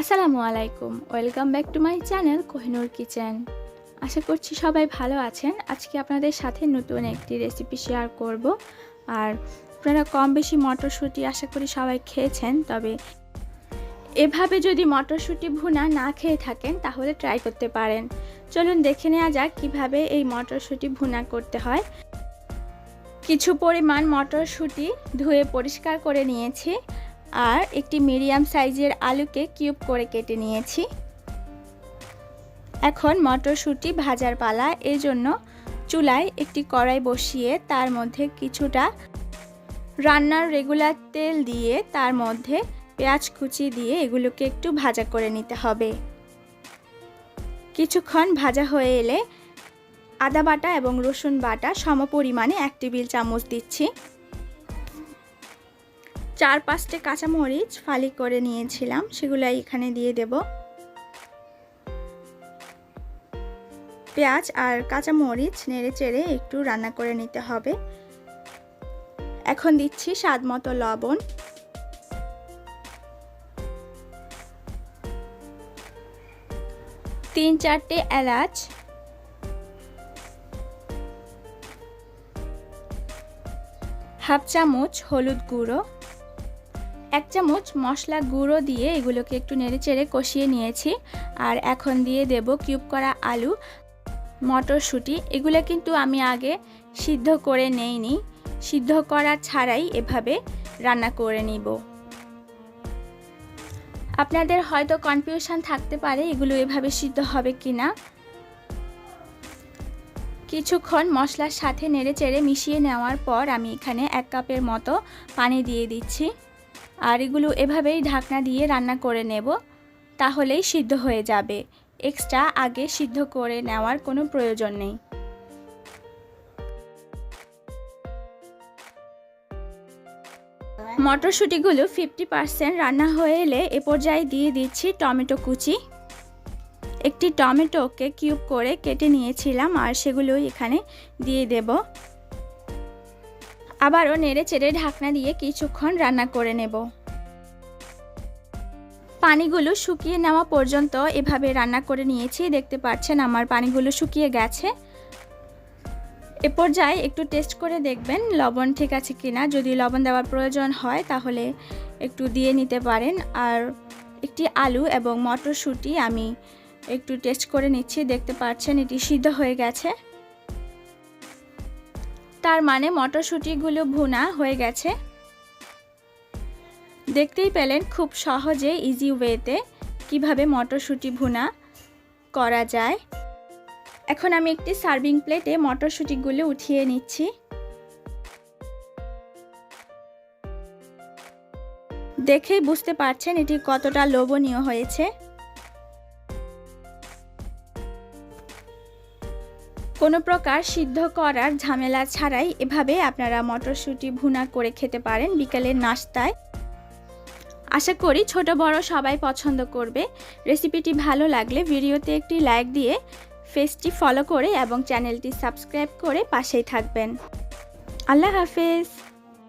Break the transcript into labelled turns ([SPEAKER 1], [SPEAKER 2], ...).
[SPEAKER 1] আসসালামু আলাইকুম, welcome back to my channel Kohinoor kitchen. আশা করছি সবাই ভালো আছেন। আজকে আপনাদের সাথে নতুন একটি রেসিপি শেয়ার করব। আর আপনারা কম বেশি মটরশুঁটি আশা করি সবাই খেয়েছেন, তবে এভাবে যদি মটরশুঁটি ভুনা না খেয়ে থাকেন, তাহলে ট্রাই করতে পারেন। চলুন দেখে নেওয়া যাক কীভাবে এই মটরশুঁটি ভুনা করতে হয়। কিছু পরিমাণ মটরশুঁটি ধুয়ে পরিষ্কার করে নিয়েছি। আর একটি মিডিয়াম সাইজের আলুকে কিউব করে কেটে নিয়েছি। এখন মটরশুঁটি ভাজার পালা এই জন্য চুলায় একটি কড়াই বসিয়ে তার মধ্যে কিছুটা রান্নার রেগুলার তেল দিয়ে তার মধ্যে পেঁয়াজ কুচি দিয়ে এগুলোকে একটু ভাজা করে নিতে হবে। কিছুক্ষণ ভাজা হয়ে এলে আদা বাটা এবং রসুন বাটা সম পরিমাণে এক টেবিল চামচ দিচ্ছি। চার পাঁচটে কাঁচামরিচ ফালি করে নিয়েছিলাম সেগুলো এখানে দিয়ে দেব। পেঁয়াজ আর কাঁচামরিচ নেড়ে চেড়ে একটু রান্না করে নিতে হবে। এখন দিচ্ছি স্বাদ মতো লবণ। তিন চারটে এলাচ। হাফ চামচ হলুদ গুঁড়ো। এক চামচ মশলা গুঁড়ো দিয়ে এগুলোকে একটু নেড়ে চেড়ে কষিয়ে নিয়েছি। আর এখন দিয়ে দেব কিউব করা আলু, মটরশুঁটি। এগুলো কিন্তু আমি আগে সিদ্ধ করে নেইনি। সিদ্ধ করা ছাড়াই এভাবে রান্না করে নিব। আপনাদের হয়তো কনফিউশন থাকতে পারে এগুলো এভাবে সিদ্ধ হবে কি না কিছুক্ষণ মশলার সাথে নেড়ে চেড়ে মিশিয়ে নেওয়ার পর আমি এখানে এক কাপের মতো পানি দিয়ে দিচ্ছি। আর এগুলো এভাবেই ঢাকনা দিয়ে রান্না করে নেব, তাহলেই সিদ্ধ হয়ে যাবে। এক্সট্রা আগে সিদ্ধ করে নেওয়ার কোনো প্রয়োজন নেই। মটরশুঁটিগুলো ফিফটি পারসেন্ট রান্না হয়ে এলে এ পর্যায়ে দিয়ে দিচ্ছি টমেটো কুচি। একটি টমেটোকে কিউব করে কেটে নিয়েছিলাম আর সেগুলো এখানে দিয়ে দেব। আবারও নেড়ে চেড়ে ঢাকনা দিয়ে কিছুক্ষণ রান্না করে নেব। পানিগুলো শুকিয়ে নেওয়া পর্যন্ত এভাবে রান্না করে নিয়েছি, দেখতে পাচ্ছেন আমার পানিগুলো শুকিয়ে গেছে। এ পর্যায়ে একটু টেস্ট করে দেখবেন লবণ ঠিক আছে কি না যদি লবণ দেওয়ার প্রয়োজন হয় তাহলে একটু দিয়ে নিতে পারেন। আর একটি আলু এবং মটরশুঁটি আমি একটু টেস্ট করে নিচ্ছি, দেখতে পাচ্ছেন এটি সিদ্ধ হয়ে গেছে। তার মানে মটরশুঁটিগুলো ভুনা হয়ে গেছে। দেখতেই পেলেন খুব সহজে ইজি ওয়েতে কীভাবে মটরশুঁটি ভুনা করা যায়। এখন আমি একটি সার্ভিং প্লেটে মটরশুঁটিগুলো উঠিয়ে নিচ্ছি। দেখেই বুঝতে পারছেন এটি কতটা লোভনীয় হয়েছে। কোনো প্রকার সিদ্ধ করার ঝামেলা ছাড়াই এভাবে আপনারা মটরশুঁটি ভুনা করে খেতে পারেন বিকেলের নাস্তায়। আশা করি ছোট বড় সবাই পছন্দ করবে। রেসিপিটি ভালো লাগলে ভিডিওতে একটি লাইক দিয়ে ফেসটি ফলো করে এবং চ্যানেলটি সাবস্ক্রাইব করে পাশেই থাকবেন। আল্লাহ হাফেজ।